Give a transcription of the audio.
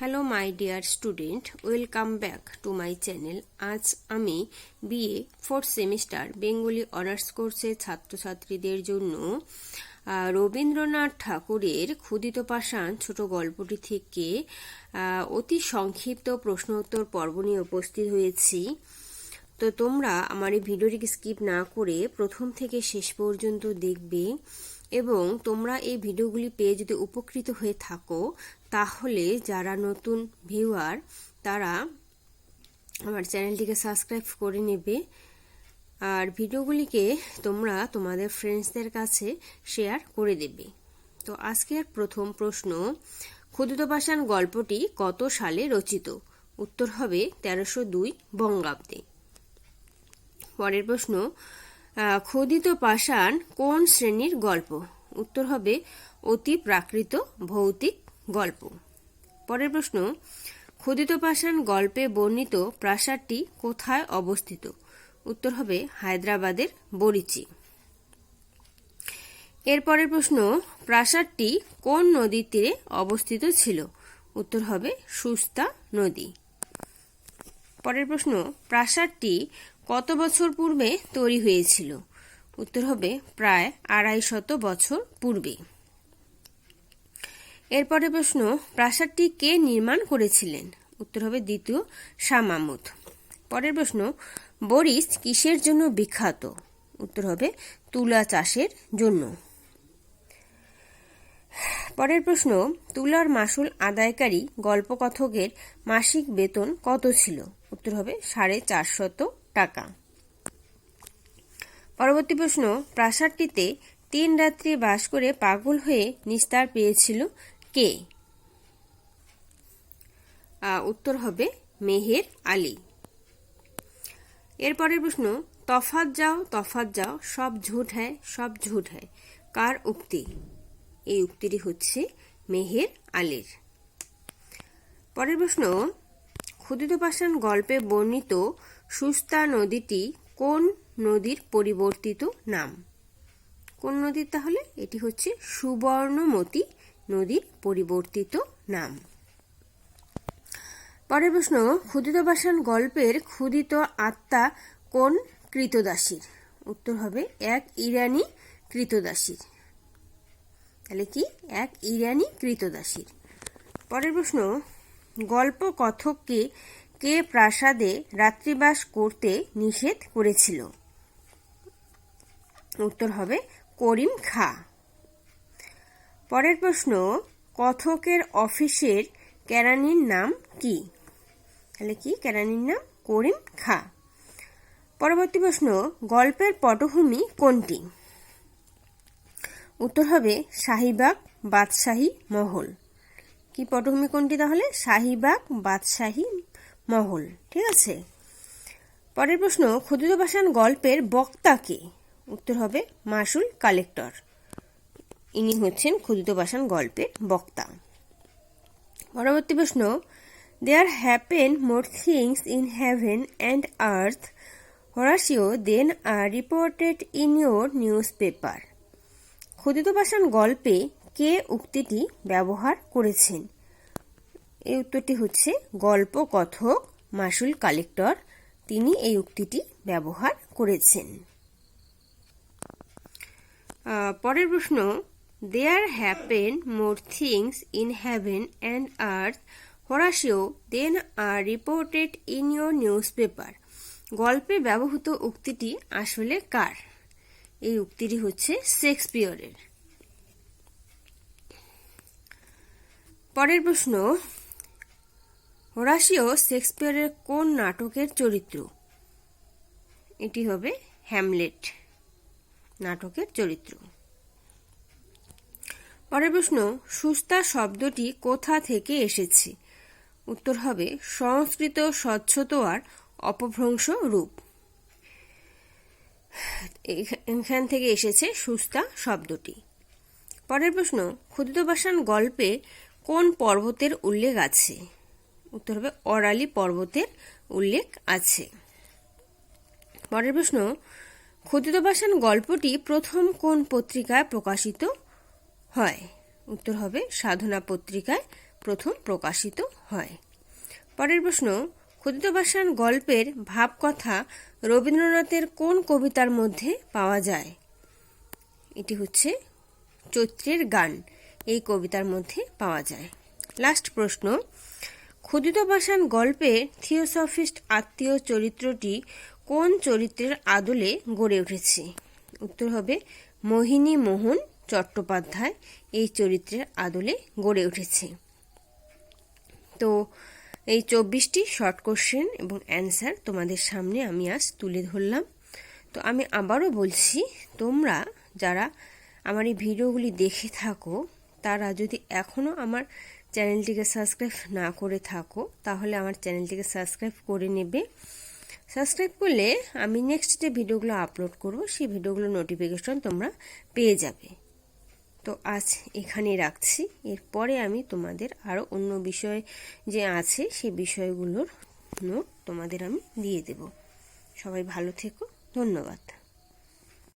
Hello my dear student welcome back to my channel আজ আমি BA fourth semester Bengali honours কোর্সের ছাত্রছাত্রীদের জন্য রবীন্দ্রনাথ ঠাকুরের ক্ষুদিত পাষাণ ছোট গল্পটি থেকে অতি সংক্ষিপ্ত প্রশ্ন উত্তর পর্ব নিয়ে উপস্থিত হয়েছি। তো তোমরা আমার এই ভিডিওটিকে স্কিপ না করে প্রথম থেকে শেষ পর্যন্ত দেখবে। এবং তোমরা এই ভিডিওগুলি পেয়ে যদি উপকৃত হয়ে থাকো, তাহলে যারা নতুন ভিউয়ার তারা আমার চ্যানেলটিকে সাবস্ক্রাইব করে নেবে। আর ভিডিওগুলিকে তোমরা তোমাদের ফ্রেন্ডসদের কাছে শেয়ার করে দেবে। তো আজকের প্রথম প্রশ্ন ক্ষুদিত পাষাণ গল্পটি কত সালে রচিত? উত্তর হবে তেরোশো দুই বঙ্গাব্দে। পরের প্রশ্ন ক্ষুদিত পাষাণ কোন শ্রেণির গল্প? উত্তর হবে অতি প্রাকৃত ভৌতিক গল্প। পরের প্রশ্ন ক্ষুদিত পাষাণ গল্পে বর্ণিত প্রাসাদটি কোথায় অবস্থিত? উত্তর হবে হায়দ্রাবাদের বরিচি। এর পরের প্রশ্ন, প্রাসাদটি কোন নদীর তীরে অবস্থিত ছিল? উত্তর হবে সুস্তা নদী। পরের প্রশ্ন, প্রাসাদটি কত বছর পূর্বে তৈরি হয়েছিল? উত্তর হবে প্রায় আড়াই শত বছর পূর্বে। এরপরে প্রশ্ন, প্রাসাদটি কে নির্মাণ করেছিলেন? উত্তর হবে দ্বিতীয় শাহ মাহমুদ। পরের প্রশ্ন, বরিস কিসের জন্য বিখ্যাত? উত্তর হবে তুলা চাষের জন্য। পরের প্রশ্ন, তুলার মাসুল আদায়কারী গল্পকথকের মাসিক বেতন কত ছিল? উত্তর হবে সাড়ে চারশত টাকা। পরবর্তী প্রশ্ন, প্রাসাদটিতে তিন রাত্রি বাস করে পাগল হয়ে নিস্তার পেয়েছিল কে? উত্তর হবে মেহের আলী। এরপরের প্রশ্ন তফাত যাও তফাত যাও, সব ঝুট হ্যায়, সব ঝুট হ্যায়। কার উক্তি? এই উক্তিটি হচ্ছে মেহের আলীর। পরের প্রশ্ন, ক্ষুদিত পাষাণ গল্পে বর্ণিত সুস্তা নদীটি কোন নদীর পরিবর্তিত নাম? কোন নদীর তাহলে? এটি হচ্ছে সুবর্ণমতী নদীর পরিবর্তিত নাম। পরের প্রশ্ন, ক্ষুদিত পাষাণ গল্পের ক্ষুদিত আত্মা কোন কৃতদাসীর? উত্তর হবে, এক ইরানি কৃতদাসীর। তাহলে কি? এক ইরানি কৃতদাসীর। পরের প্রশ্ন গল্প কথককে কে প্রাসাদে রাত্রিবাস করতে নিষেধ করেছিল? উত্তর হবে করিম খা। পরের প্রশ্ন, কথকের অফিসের কেরানির নাম কি? তাহলে কি? কেরানির নাম করিম খা। পরবর্তী প্রশ্ন, গল্পের পটভূমি কোনটি? উত্তর হবে শাহিবাগ বাদশাহী মহল। কি পটভূমি কোনটি তাহলে? শাহিবাগ বাদশাহী মহল, ঠিক আছে? পরের প্রশ্ন ক্ষুদিত পাষাণ গল্পের বক্তাকে উত্তর হবে মাসুল কালেক্টর। ইনি হচ্ছেন ক্ষুদিত পাষাণ গল্পের বক্তা। পরবর্তী প্রশ্ন there happen more things in heaven and earth Horatio than are reported in your newspaper Kshudita Pashan গল্পে কে উক্তিটি ব্যবহার করেছেন? এই উত্তরটি হচ্ছে গল্প কথক মাসুল কালেক্টর। তিনি এই উক্তিটি ব্যবহার করেছেন। পরের প্রশ্ন there happen more things in heaven and earth Horatio than are reported in your newspaper গল্পে ব্যবহৃত উক্তিটি আসলে কার? এই উক্তিটি হচ্ছে শেক্সপিয়রের। পরের প্রশ্ন হোরাসিও শেক্সপিয়রের কোন নাটকের চরিত্র? এটি হবে হ্যামলেট নাটকের চরিত্র। পরের প্রশ্ন, সুস্তা শব্দটি কোথা থেকে এসেছে? উত্তর হবে, সংস্কৃত স্বচ্ছতোয়ার অপভ্রংশ রূপ। এখা- এখান থেকে এসেছে সুস্তা শব্দটি। পরের প্রশ্ন পাষাণ গল্পে কোন পর্বতের উল্লেখ আছে? উত্তর হবে অরালি পর্বতের উল্লেখ আছে। পরের প্রশ্ন ক্ষুদিত পাষাণ গল্পটি প্রথম কোন পত্রিকায় প্রকাশিত হয়? উত্তর হবে সাধনা পত্রিকায় প্রথম প্রকাশিত হয়। পরের প্রশ্ন ক্ষুদিত পাষাণ গল্পের ভাবকথা রবীন্দ্রনাথের কোন কবিতার মধ্যে পাওয়া যায়? এটি হচ্ছে চৈত্রের গান, এই কবিতার মধ্যে পাওয়া যায়। লাস্ট প্রশ্ন ক্ষুদিত পাষাণ গল্পের থিওসফিস্ট আত্মীয় চরিত্রটি কোন চরিত্রের আদলে গড়ে উঠেছে? উত্তর হবে মোহিনী মোহন চট্টোপাধ্যায় এই চরিত্রের আদলে গড়ে উঠেছে। তো এই চব্বিশটি শর্ট কোশ্চেন এবং অ্যান্সার তোমাদের সামনে আমি আজ তুলে ধরলাম। তো আমি আবারও বলছি, তোমরা যারা আমার এই ভিডিওগুলি দেখে থাকো, তারা যদি এখনও আমার চ্যানেলটিকে সাবস্ক্রাইব না করে থাকো, তাহলে আমার চ্যানেলটিকে সাবস্ক্রাইব করে নেবে। সাবস্ক্রাইব করলে আমি নেক্সট যে ভিডিওগুলো আপলোড করব, সেই ভিডিওগুলো নোটিফিকেশন তোমরা পেয়ে যাবে। তো আজ এখানে রাখছি। এরপরে আমি তোমাদের আরও অন্য বিষয় যে আছে, সেই বিষয়গুলোর নোট তোমাদের আমি দিয়ে দেব। সবাই ভালো থেকো, ধন্যবাদ।